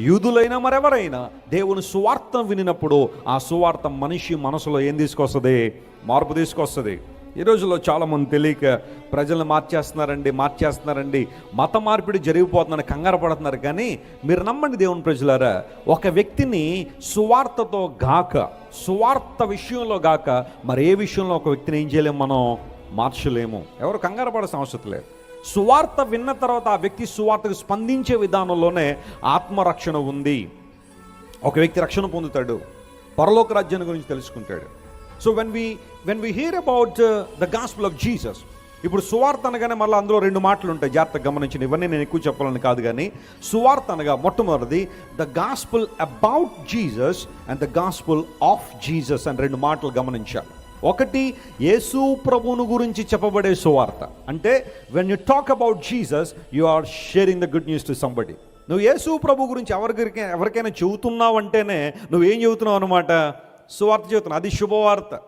యూదులైనా మరెవరైనా దేవుని సువార్త వినినప్పుడు ఆ సువార్త మనిషి మనసులో ఏం తీసుకొస్తుంది? మార్పు తీసుకొస్తుంది. ఈ రోజుల్లో చాలామంది తెలియక ప్రజలను మార్చేస్తున్నారండి మార్చేస్తున్నారండి. మత మార్పిడి జరిగిపోతుందని కంగారు పడుతున్నారు. కానీ మీరు నమ్మండి దేవుని ప్రజలారా ఒక వ్యక్తిని సువార్తతో గాక సువార్త విషయంలో గాక మరి ఏ విషయంలో ఒక వ్యక్తిని ఏం చేయలేము మనం? మార్చలేము. ఎవరు కంగారు పడాల్సిన అవసరం లేదు. సువార్త విన్న తర్వాత ఆ వ్యక్తి సువార్తకు స్పందించే విధానంలోనే ఆత్మరక్షణ ఉంది. ఒక వ్యక్తి రక్షణ పొందుతాడు. పరలోక రాజ్యాన్ని గురించి తెలుసుకుంటాడు. So when we when we hear about the gospel of Jesus ఇప్పుడు సువార్త అనగానే మళ్ళీ అందులో రెండు మాటలు ఉంటాయి. జాగ్రత్తగా గమనించిన ఇవన్నీ నేను ఎక్కువ చెప్పాలని కాదు కానీ సువార్త అనగా మొట్టమొదటిది the gospel about Jesus and the gospel of Jesus అని రెండు మాటలు గమనించాలి. ఒకటి యేసు ప్రభువును గురించి చెప్పబడే సువార్త. అంటే when you talk about Jesus you are sharing the good news to somebody నువ్వు యేసు ప్రభు గురించి ఎవరికైనా ఎవరికైనా చెబుతున్నావు అంటేనే నువ్వేం చెబుతున్నావు అనమాట సువార్త చెబుతున్నావు. అది శుభవార్త.